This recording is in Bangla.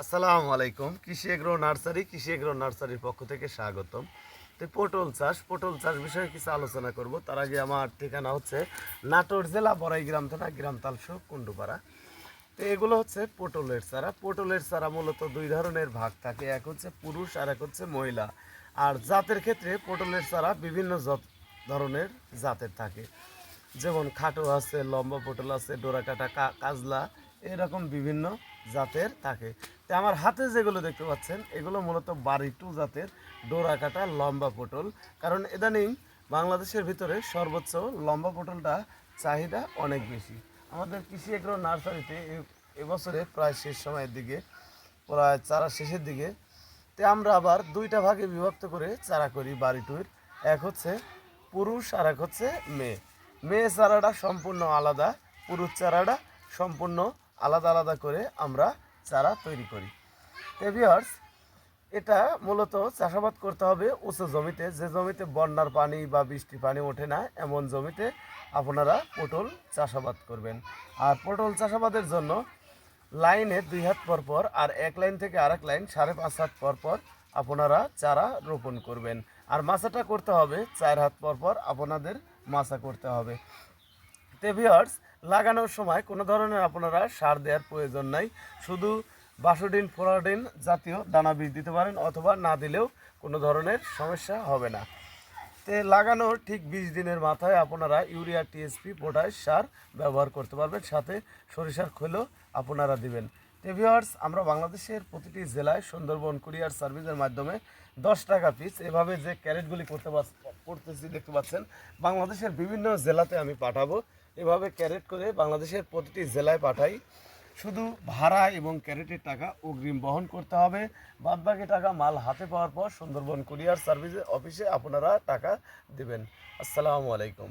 আসসালামু আলাইকুম। কৃষি এগ্রো নার্সারি, কৃষি এগ্রো নার্সারির পক্ষ থেকে স্বাগতম। তো পটল চাষ পটল চাষ বিষয়ে কিছু আলোচনা করব। তার আগে আমার ঠিকানা হচ্ছে নাটোর জেলা বড়াই গ্রাম থানা, গ্রাম তালসো কুন্ডুপাড়া তো এগুলো হচ্ছে পটলের চারা। পটলের চারা মূলত দুই ধরনের ভাগ থাকে। এক হচ্ছে পুরুষ আর এক হচ্ছে মহিলা। আর জাতের ক্ষেত্রে পটলের চারা বিভিন্ন ধরনের জাতের থাকে। যেমন খাটো আছে, লম্বা পটল আছে, ডোরাকাটা কাজলা এরকম বিভিন্ন জাতের থাকে। তো আমার হাতে যেগুলো দেখতে পাচ্ছেন, এগুলো মূলত বাড়ি টু জাতের ডোরা কাটা লম্বা পটল। কারণ ইদানিং বাংলাদেশের ভিতরে সর্বোচ্চ লম্বা পটলটা চাহিদা অনেক বেশি। আমাদের কৃষি এগ্রো নার্সারিতে এবছরে প্রায় শেষ সময়ের দিকে, প্রায় চারা শেষের দিকে। তে আমরা আবার দুইটা ভাগে বিভক্ত করে চারা করি বাড়িটুর এক হচ্ছে পুরুষ আর এক হচ্ছে মেয়ে। মেয়ে চারাটা সম্পূর্ণ আলাদা, পুরুষ চারাটা সম্পূর্ণ আলাদা আলাদা করে আমরা চারা তৈরি করি। ভিউয়ার্স এটা মূলত চাষাবাদ করতে হবে উঁচু জমিতে। যে জমিতে বন্যার পানি বা বৃষ্টি পানি ওঠে না, এমন জমিতে আপনারা পটল চাষাবাদ করবেন। আর পটল চাষাবাদের জন্য লাইনে দুই হাত পর পর আর এক লাইন থেকে আরেক লাইন সাড়ে পাঁচ হাত পর পর আপনারা চারা রোপণ করবেন। আর মাছাটা করতে হবে চার হাত পর পর আপনাদের মাছা করতে হবে। তে ভিউয়ার্স লাগানোর সময় কোনো ধরনের আপনারা সার দেওয়ার প্রয়োজন নাই। শুধু বাসোডিন, ফ্লোরাডিন জাতীয় দানা বীজ দিতে পারেন অথবা না দিলেও কোনো ধরনের সমস্যা হবে না। তে লাগানোর ঠিক বিশ দিনের মাথায় আপনারা ইউরিয়া টিএসপি পটাশ সার ব্যবহার করতে পারবেন। সাথে সরিষার খোলও আপনারা দিবেন। তে ভিউয়ার্স, আমরা বাংলাদেশের প্রতিটি জেলায় সুন্দরবন কুরিয়ার সার্ভিসের মাধ্যমে দশ টাকা পিস এভাবে যে ক্যারেটগুলি করতে করতেছি দেখতে পাচ্ছেন, বাংলাদেশের বিভিন্ন জেলাতে আমি পাঠাবো। এভাবে ক্যারেট করে বাংলাদেশের প্রতিটি জেলায় পাঠাই। শুধু ভাড়া এবং ক্যারেটের টাকা অগ্রিম বহন করতে হবে। বাদবাকি টাকা মাল হাতে পাওয়ার পর সুন্দরবন কুরিয়ার সার্ভিসের অফিসে আপনারা টাকা দেবেন। আসসালামু আলাইকুম।